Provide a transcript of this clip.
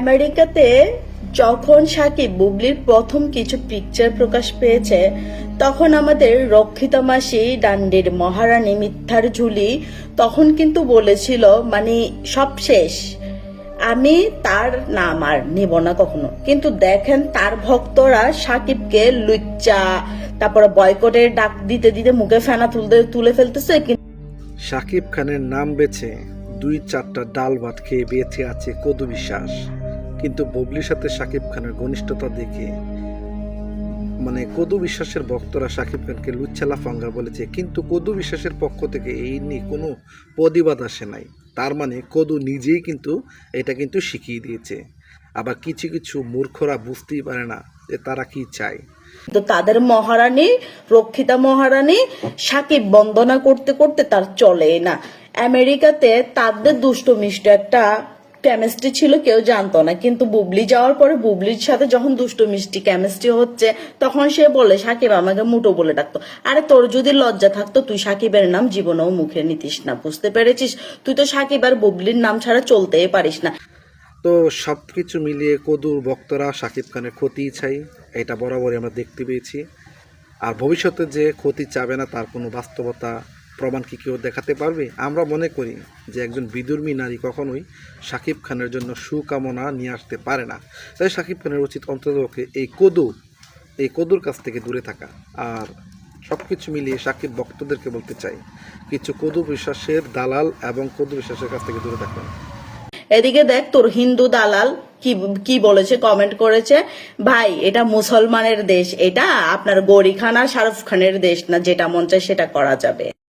আমেরিকাতে যখন সাকিব বুবলির প্রথম কিছু পিকচার প্রকাশ পেয়েছে, তখন আমাদের রক্ষিতা মাসি, ডান্ডির মহারানী মিথ্যার ঝুলি তখন কিন্তু বলেছিল মানে সব শেষ। আমি তার নাম আর নেব না কখনো। কিন্তু দেখেন তার ভক্তরা সাকিবকে লুচ্চা, তারপরে বয়কটের ডাক দিতে দিতে মুখে ফেনা তুলতে, তুলে ফেলতেছে শাকিব খানের নাম বেছে দুই চারটা ডাল ভাত খেয়ে বেঁচে আছে কদু বিশ্বাস কিন্তু ববলির সাথে শাকিব খানের ঘনিষ্ঠতা দেখে মানে কদু বিশ্বাসের ভক্তরা শাকিব খানকে লুচ্ছালা ফাঙ্গার বলেছে, কিন্তু কদু বিশ্বাসের পক্ষ থেকে এই নিয়ে কোনো প্রতিবাদ আসে নাই। তার মানে কদু নিজেই কিন্তু এটা কিন্তু শিখিয়ে দিয়েছে। আবার কিছু কিছু মূর্খরা বুঝতেই পারে না যে তারা কি চায়। তো তাদের মহারানী, রক্ষিতা মহারানী সাকিব বন্দনা করতে করতে তার চলে না। আমেরিকাতে তাদের দুষ্ট মিষ্ট একটা কেমিস্ট্রি ছিল, কেউ জানতো না। কিন্তু বুবলি যাওয়ার পরে বুবলির সাথে যখন দুষ্ট মিষ্টি কেমিস্ট্রি হচ্ছে, তখন সে বলে, সাকিব আমাকে মুটো বলে ডাকতো। আরে তোর যদি লজ্জা থাকতো, তুই সাকিবের নাম জীবনেও মুখে নিতিস না, বুঝতে পেরেছিস? তুই তো সাকিব আর বুবলির নাম ছাড়া চলতেই পারিস না। তো সব কিছু মিলিয়ে কদুর ভক্তরা সাকিব খানের ক্ষতি চাই, এটা বরাবরই আমরা দেখতে পেয়েছি। আর ভবিষ্যতে যে ক্ষতি চাবে না, তার কোনো বাস্তবতা প্রমাণ কি কেউ দেখাতে পারবে? আমরা মনে করি যে একজন বিদুর্মী নারী কখনোই শাকিব খানের জন্য সুকামনা নিয়ে আসতে পারে না। তাই শাকিব খানের উচিত অন্ততপক্ষে এই কদু এই কদুর কাছ থেকে দূরে থাকা। আর সব কিছু মিলিয়ে সাকিব ভক্তদেরকে বলতে চাই, কিছু কদু বিশ্বাসের দালাল এবং কদু বিশ্বাসের কাছ থেকে দূরে থাকুন। এদিকে দেখ তোর হিন্দু দালাল কি কি বলেছে কমেন্ট করেছে। ভাই, এটা মুসলমানের দেশ, এটা আপনার গরি খান শাহরুখ খানের দেশ না, যেটা মন চায় সেটা করা যাবে।